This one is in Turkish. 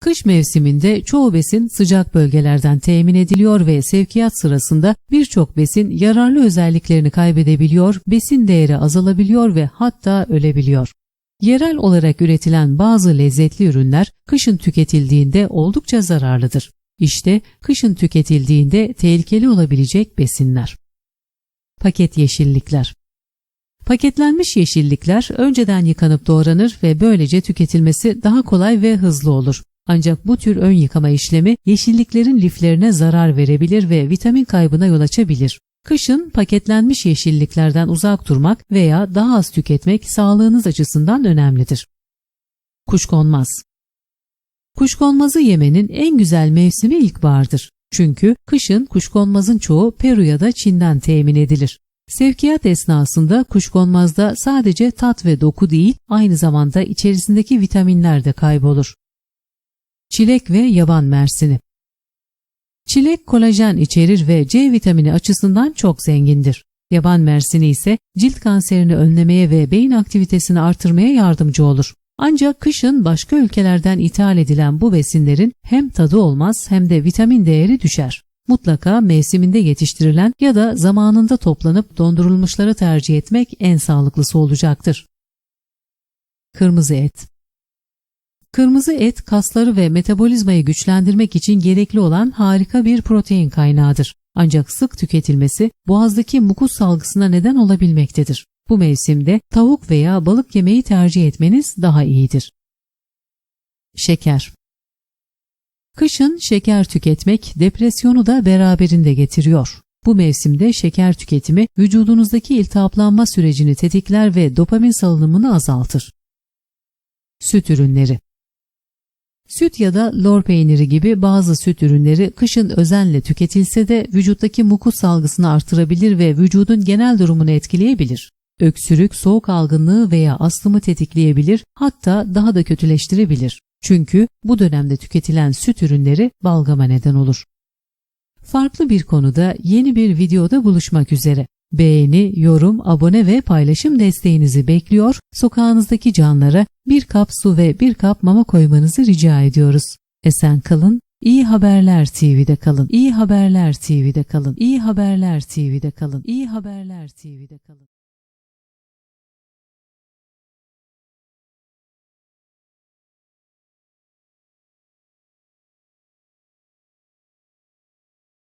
Kış mevsiminde çoğu besin sıcak bölgelerden temin ediliyor ve sevkiyat sırasında birçok besin yararlı özelliklerini kaybedebiliyor, besin değeri azalabiliyor ve hatta ölebiliyor. Yerel olarak üretilen bazı lezzetli ürünler kışın tüketildiğinde oldukça zararlıdır. İşte kışın tüketildiğinde tehlikeli olabilecek besinler. Paket yeşillikler Paketlenmiş yeşillikler önceden yıkanıp doğranır ve böylece tüketilmesi daha kolay ve hızlı olur. Ancak bu tür ön yıkama işlemi yeşilliklerin liflerine zarar verebilir ve vitamin kaybına yol açabilir. Kışın paketlenmiş yeşilliklerden uzak durmak veya daha az tüketmek sağlığınız açısından önemlidir. Kuşkonmaz Kuşkonmazı yemenin en güzel mevsimi ilkbahardır. Çünkü kışın kuşkonmazın çoğu Peru ya da Çin'den temin edilir. Sevkiyat esnasında kuşkonmazda sadece tat ve doku değil, aynı zamanda içerisindeki vitaminler de kaybolur. Çilek ve yaban mersini Çilek kolajen içerir ve C vitamini açısından çok zengindir. Yaban mersini ise cilt kanserini önlemeye ve beyin aktivitesini artırmaya yardımcı olur. Ancak kışın başka ülkelerden ithal edilen bu besinlerin hem tadı olmaz hem de vitamin değeri düşer. Mutlaka mevsiminde yetiştirilen ya da zamanında toplanıp dondurulmuşları tercih etmek en sağlıklısı olacaktır. Kırmızı et Kırmızı et kasları ve metabolizmayı güçlendirmek için gerekli olan harika bir protein kaynağıdır. Ancak sık tüketilmesi boğazdaki mukus salgısına neden olabilmektedir. Bu mevsimde tavuk veya balık yemeği tercih etmeniz daha iyidir. Şeker Kışın şeker tüketmek depresyonu da beraberinde getiriyor. Bu mevsimde şeker tüketimi vücudunuzdaki iltihaplanma sürecini tetikler ve dopamin salınımını azaltır. Süt ürünleri Süt ya da lor peyniri gibi bazı süt ürünleri kışın özenle tüketilse de vücuttaki mukus salgısını artırabilir ve vücudun genel durumunu etkileyebilir. Öksürük, soğuk algınlığı veya astımı tetikleyebilir hatta daha da kötüleştirebilir. Çünkü bu dönemde tüketilen süt ürünleri balgama neden olur. Farklı bir konuda yeni bir videoda buluşmak üzere. Beğeni, yorum, abone ve paylaşım desteğinizi bekliyor, sokağınızdaki canlara bir kap su ve bir kap mama koymanızı rica ediyoruz. Esen kalın, İyi Haberler TV'de kalın. İyi Haberler TV'de kalın. İyi Haberler TV'de kalın. İyi Haberler TV'de kalın.